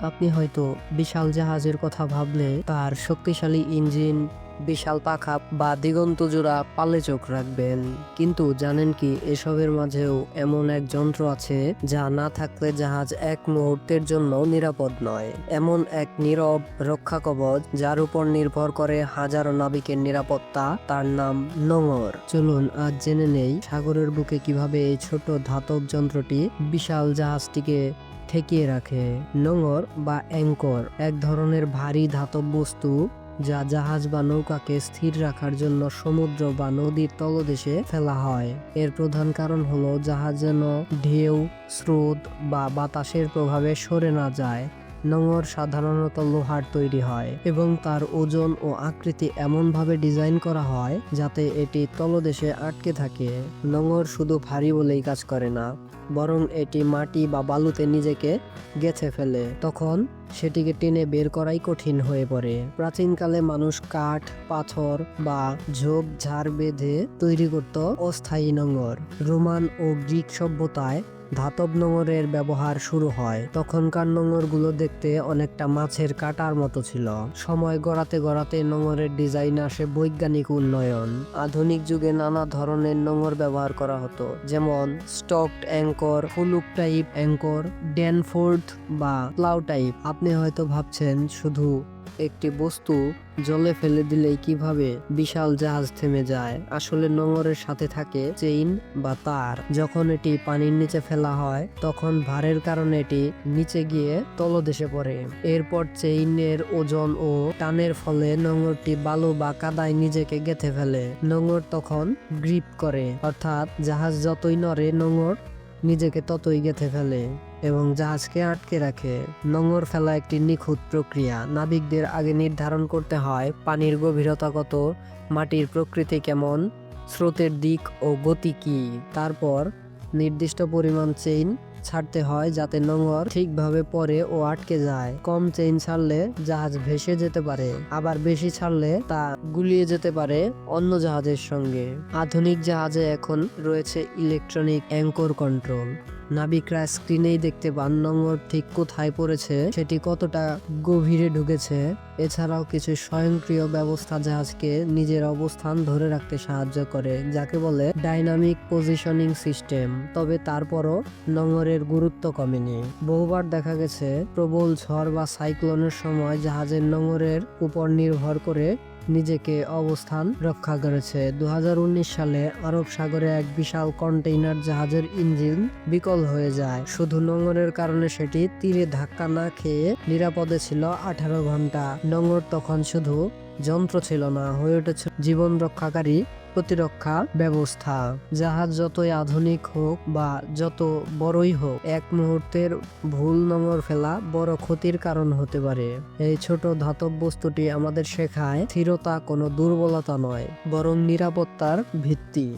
আপনি হয়তো বিশাল জাহাজের কথা ভাবলে তার শক্তিশালী ইঞ্জিন বিশাল পাখা বা দিগন্ত জোড়া পালে চোখ রাখবেন। কিন্তু জানেন কি, এসবের মাঝেও এমন এক যন্ত্র আছে যা না থাকলে জাহাজ এক মুহূর্তের জন্য নিরাপদ নয়। এমন এক নীরব রক্ষা কবচ যার উপর নির্ভর করে হাজারো নাবিকের নিরাপত্তা, তার নাম নোঙর। চলুন আজ জেনে নেই সাগরের বুকে কীভাবে এই ছোট ধাতব যন্ত্রটি বিশাল জাহাজটিকে ঠেকিয়ে রাখে। নোঙর বা অ্যাঙ্কর, এক ধরনের ভারী ধাতব বস্তু যা জাহাজ বা নৌকাকে স্থির রাখার জন্য সমুদ্র বা নদীর তলদেশে ফেলা হয়। এর প্রধান কারণ হলো জাহাজ যেন ঢেউ, স্রোত বা বাতাসের প্রভাবে সরে না যায়। নোঙর সাধারণত লোহার তৈরি হয় এবং তার ওজন ও আকৃতি এমনভাবে ডিজাইন করা হয় যাতে এটি তলদেশে আটকে থাকে। নোঙর শুধু ভারী বলেই কাজ করে না, বরং এটি মাটি বা বালুতে নিজেকে গেছে ফেলে। তখন সেটিকে টেনে বের করাই কঠিন হয়ে পড়ে। প্রাচীনকালে মানুষ কাঠ, পাথর বা ঝোপ, ঝাড় বেঁধে তৈরি করত অস্থায়ী নোঙর। রোমান ও গ্রিক সভ্যতায় ধাতব নোঙরের ব্যবহার শুরু হয়। তখনকার নোঙরগুলো দেখতে অনেকটা মাছের কাটার মতো ছিল। সময় গড়াতে গড়াতে নোঙরের ডিজাইন আসে বৈজ্ঞানিক উন্নয়ন। আধুনিক যুগে নানা ধরনের নোঙর ব্যবহার করা হতো। যেমন stocked anchor fluke type anchor, Danforth বা প্লাউ টাইপ আপনি হয়তো ভাবছেন, শুধু একটি বস্তু জলে ফেলে দিলেই কীভাবে বিশাল জাহাজ থেমে যায়। আসলে নোঙরের সাথে থাকে চেইন বা তার। যখন এটি পানির নিচে ফেলা হয়, তখন ভারের কারণে এটি নিচে গিয়ে তলদেশে পড়ে। এরপর চেইনের ওজন ও টানের ফলে নোঙরটি বালু বা কাদায় নিজেকে গেঁথে ফেলে। নোঙর তখন গ্রিপ করে, অর্থাৎ জাহাজ যতই নড়ে, নোঙর নিজেকে ততই গেঁথে ফেলে এবং জাহাজকে আটকে রাখে। নোঙর ফেলা একটি নিখুঁত প্রক্রিয়া। নাবিকদের আগে নির্ধারণ করতে হয় পানির গভীরতা কত, মাটির প্রকৃতি কেমন, স্রোতের দিক ও গতি কী। তারপর নির্দিষ্ট পরিমাণ চেইন ছাড়তে হয় যাতে নোঙর ঠিকভাবে পরে ও আটকে যায়। কম চেইন ছাড়লে জাহাজ ভেসে যেতে পারে, আবার বেশি ছাড়লে তা গুলিয়ে যেতে পারে অন্য জাহাজের সঙ্গে। আধুনিক জাহাজে এখন রয়েছে ইলেকট্রনিক অ্যাঙ্কর কন্ট্রোল নাবিকরা স্ক্রিনেই দেখতে পান নোঙর ঠিক কোথায় পড়েছে, সেটি কতটা গভীরে ঢুকেছে। এছাড়াও কিছু স্বয়ংক্রিয় ব্যবস্থা জাহাজকে নিজের অবস্থান ধরে রাখতে সাহায্য করে, যাকে বলে ডাইনামিক পজিশনিং সিস্টেম। তবে তারপরও নোঙরের গুরুত্ব কমেনি। বহুবার দেখা গেছে, প্রবল ঝড় বা সাইক্লোনের সময় জাহাজের নোঙরের উপর নির্ভর করে নিজেকে অবস্থান রক্ষা করেছে। দু হাজার উনিশ সালে আরব সাগরে এক বিশাল কন্টেইনার জাহাজের ইঞ্জিন বিকল হয়ে যায়। শুধু নোংরের কারণে সেটি তীরে ধাক্কা না খেয়ে নিরাপদে ছিল আঠারো ঘণ্টা নোংর তখন শুধু যন্ত্র ছিল না, হয়ে উঠেছে জীবন রক্ষাকারী প্রতিরক্ষা ব্যবস্থা। জাহাজ যতই আধুনিক হোক বা যত বড়ই হোক, এক মুহূর্তের ভুল নম্বর ফেলা বড় ক্ষতির কারণ হতে পারে। এই ছোট ধাতব বস্তুটি আমাদের শেখায় স্থিরতা কোনো দুর্বলতা নয়, বরং নিরাপত্তার ভিত্তি।